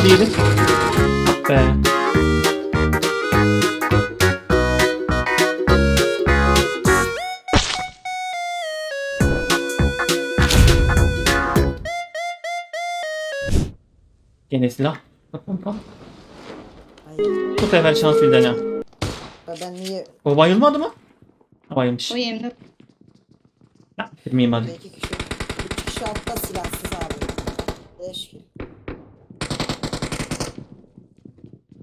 Body yedi. Be. Gene silah. Bu sefer şans bir dene. Ben niye O bayılmadı mı? Bayılmış. O yemde. Ha, Bitirmeyeyim hadi. İki kişi, kişi altta silahsız abi. Beş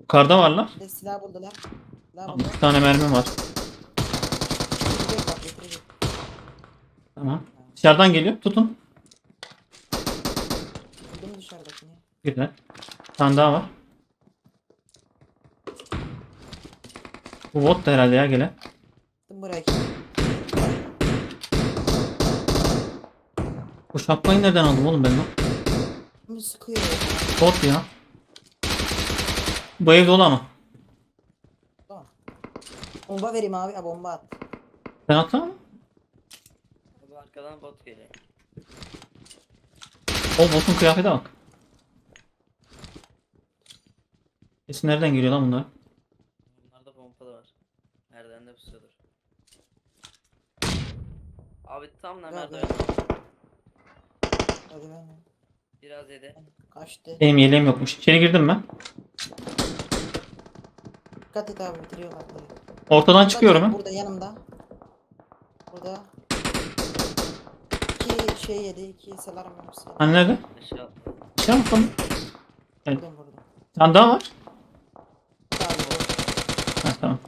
Yukarıda var lan. Bir de silah buldular. Silah buldular. Bir tane mermim var. Getirecek bak getirecek. Tamam. Dışarıdan geliyor. Tutun. Buldum dışarıdakini. Güzel. Bir tane daha var. Bu bot da herhalde ya gele. Buldum buraya. Bu şapkayı nereden aldım oğlum ben lan? Kimi sıkıyor? Bot ya. Bu ev dolu ama. Tamam. Bomba vereyim abi. Ha, bomba at. Sen atsana mı? Bu arkadan bot geliyor. O botun kıyafete bak. Kesin nereden geliyor lan bunlar? Bunlarda pompa da var. Nereden de pusuyordur. Abi tam merdiven. gel. Hadi ben. Biraz yedi. Kaçtı. Benim yeleğim yokmuş. İçeri girdim ben. Dikkat et abi bitiriyorlar burayı. Ortadan çıkıyorum Burada, ben. Burada yanımda. Burada. İki şey yedi. iki salarım hepsi. Hani nerede? Aşağı. Şey mi bakalım? Evet. Bir tane daha var. Abi bu. Ha, tamam.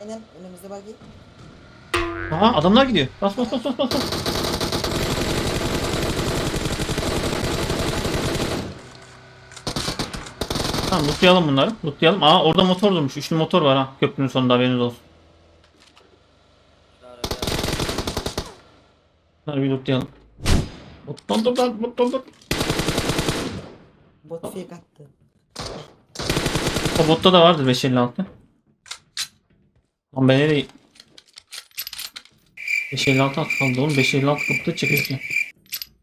Aynen önümüzde bak. Aha adamlar gidiyor. Bas bas bas bas bas. bas. Tamam lootlayalım bunları. Lootlayalım. Aa orada motor durmuş. Üçlü motor var ha. Köprünün sonunda haberiniz olsun. Bunları bir lootlayalım. Dur dur dur. Bot fake attı. O botta da vardır 556. Lan ben nereye... 556 at kaldı oğlum. 556 kapıda çıkıyor ki.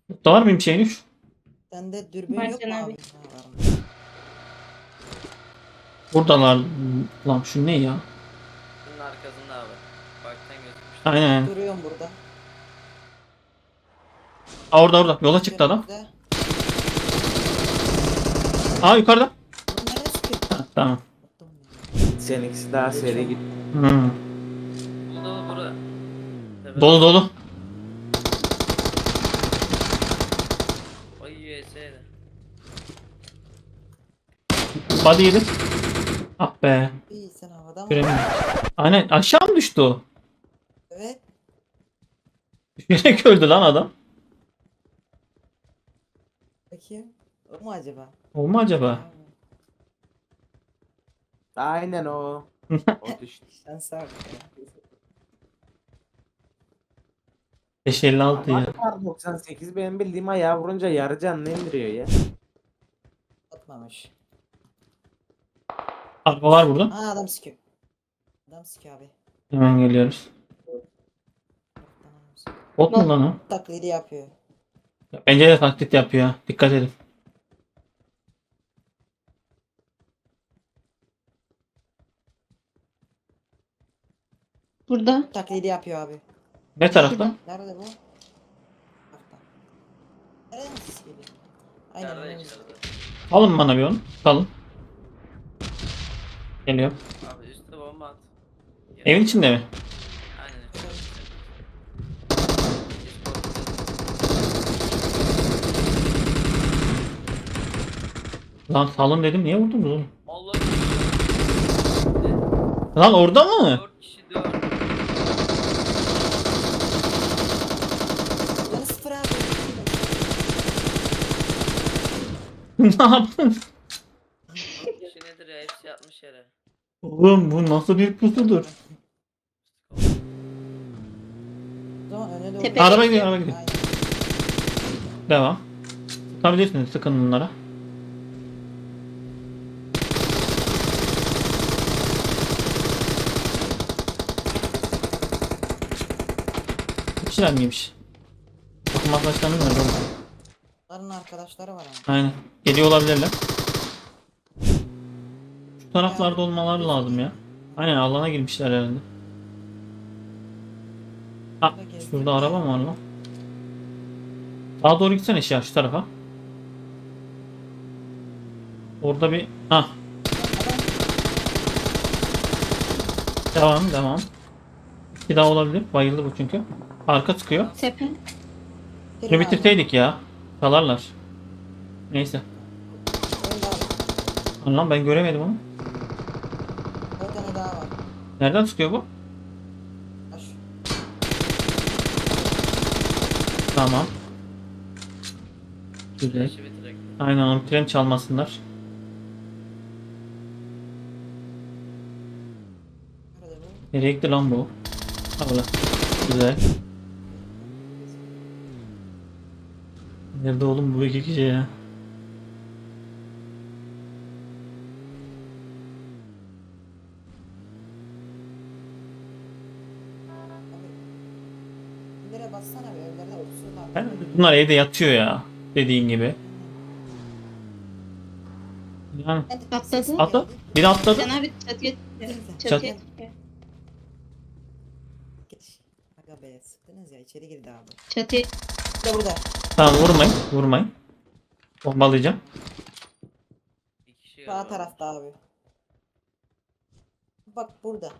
Botta var mıyım şeyin üç? Sende dürbün yok mu abi? Buradalar. Lan şu ne ya? Bunun arkasında abi. Baktan gözükmüş. Aynen. Duruyorum burada. Aa orada orada. Yola çıktı adam. Önümüzde. Aa yukarıda. Bunu nereye sıkıyor? Ha, tamam. Seninkisi daha seri git. Hmm. Bu dolu bura. Dolu dolu. Ay USA'ydı. Body yedi. Ah be. İyi sen havada mı? Göremedim. Aynen aşağı mı düştü o? Evet. Düşerek öldü lan adam. Bakayım. O mu acaba? O mu acaba? Aynen o. o düştü. Bak ya. 556 ya. Kar 98 benim bildiğim ayağı vurunca yarı canlı indiriyor ya. Atmamış. Araba var burada. Aa adam sıkıyor. Adam sıkıyor abi. Hemen geliyoruz. Adam sıkıyor. Bot mu lan o? Taklidi yapıyor. Bence de taklit yapıyor. ha. Dikkat edin. Burada. Taklidi yapıyor abi. Ne tarafta? Nerede bu? Bakta. Nereden ses geliyor? Aynen içeride. Alın bana bir onu. Kalın. Geliyor. Abi üstte bomba at. Evin içinde mi? Aynen. Hiç. Lan salın dedim. Niye vurdunuz oğlum? Allah'ım. Lan orada mı? 4 kişi 4. Canı sıfır abi. ne yaptın? 4 kişi nedir ya? Hepsi yatmış yere. Oğlum bu nasıl bir pusudur? O zaman öne doğru. Tepe- Araba gidiyor, araba gidiyor. Aynen. Devam. Tutabilirsiniz. Sıkın bunlara. Bir şeyler miymiş? Takım arkadaşlarınız nerede oğlum? Onların arkadaşları var ama. Aynen. Geliyor olabilirler. Taraflarda olmaları lazım ya. Aynen alana girmişler herhalde. Ha, şurada araba mı var lan? Daha doğru gitsene ya şu tarafa. Orada bir... Ha devam devam. Bir daha olabilir. Bayıldı bu çünkü. Arka çıkıyor. Tepe. Şunu bitirseydik ya. Çalarlar. Neyse. Lan ben göremedim onu. Bir tane daha var. Nereden çıkıyor bu? Tamam. Güzel. Aynen tren çalmasınlar. Nereye gitti lan bu? Burada. Güzel. Nerede oğlum bu iki kişi ya? Evlere bassana bir evlerde otursunlar. Ben- Bunlar evde yatıyor ya. Dediğin gibi. Yani Atladı. atla. Biri atladı. Can abi çatıya Çat- çatıya Geç. Aga be sıktınız ya içeri girdi abi. çatıya Burada burada. Tamam vurmayın. Vurmayın. Bombalayacağım. Bir kişi Sağ galiba. tarafta abi. Bak burada.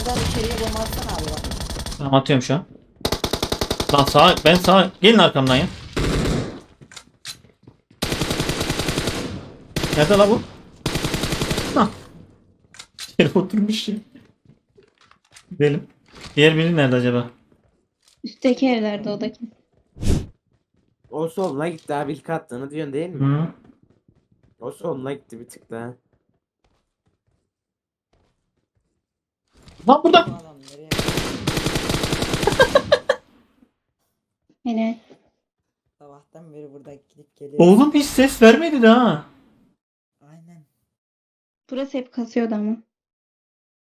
Neden içeriye bomba atsana abi bak. Tamam atıyorum şu an. Lan sağ ben sağ gelin arkamdan ya. Nerede la bu? Hah. Yere oturmuş ya. Gidelim. Diğer biri nerede acaba? üstteki evlerde o da kim? O soluna gitti abi ilk attığını diyorsun değil mi? Hı. O soluna gitti bir tık daha. Lan burada. Yine Sabahtan beri burada gidip geliyor. Oğlum hiç ses vermedi daha. Aynen. burası hep kasıyordu ama.